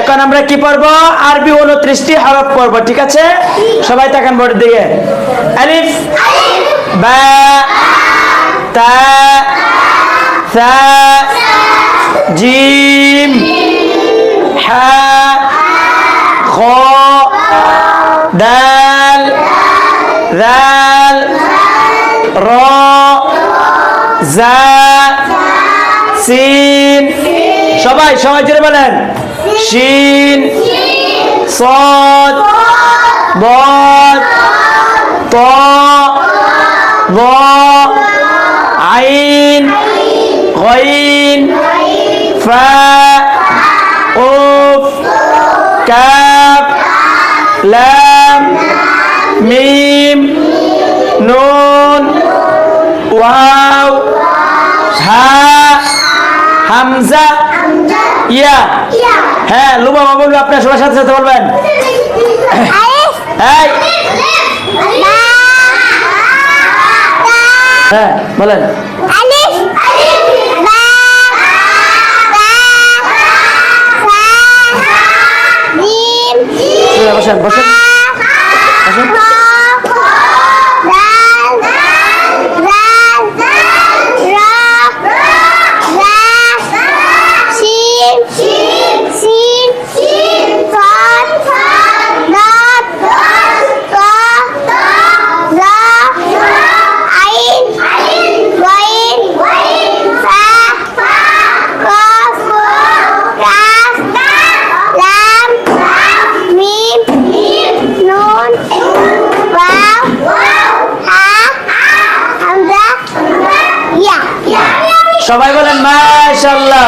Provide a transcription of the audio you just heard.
এখন আমরা কি পড়ব? আরবি উনত্রিশটি হরফ পড়ব, ঠিক আছে? সবাই তাকান বোর্ডের দিকে। আলিফ, বা, তা, সা, জিম, হা, খ, দাল দাল, র, জা সিন সবাই সবাই জোরে বলেন। শিন সদ বদ ত, ব, আইন, গইন, ফা, উফ, কাফ, লাম, মিম, নুন, ওয়াও, হা হামজা ইয়া হ্যাঁ লুবা বলবে আপনার সবার সাথে সাথে বলবেন হ্যাঁ বলেন বসেন বসেন বসেন সবাই বলেন মাশাল্লাহ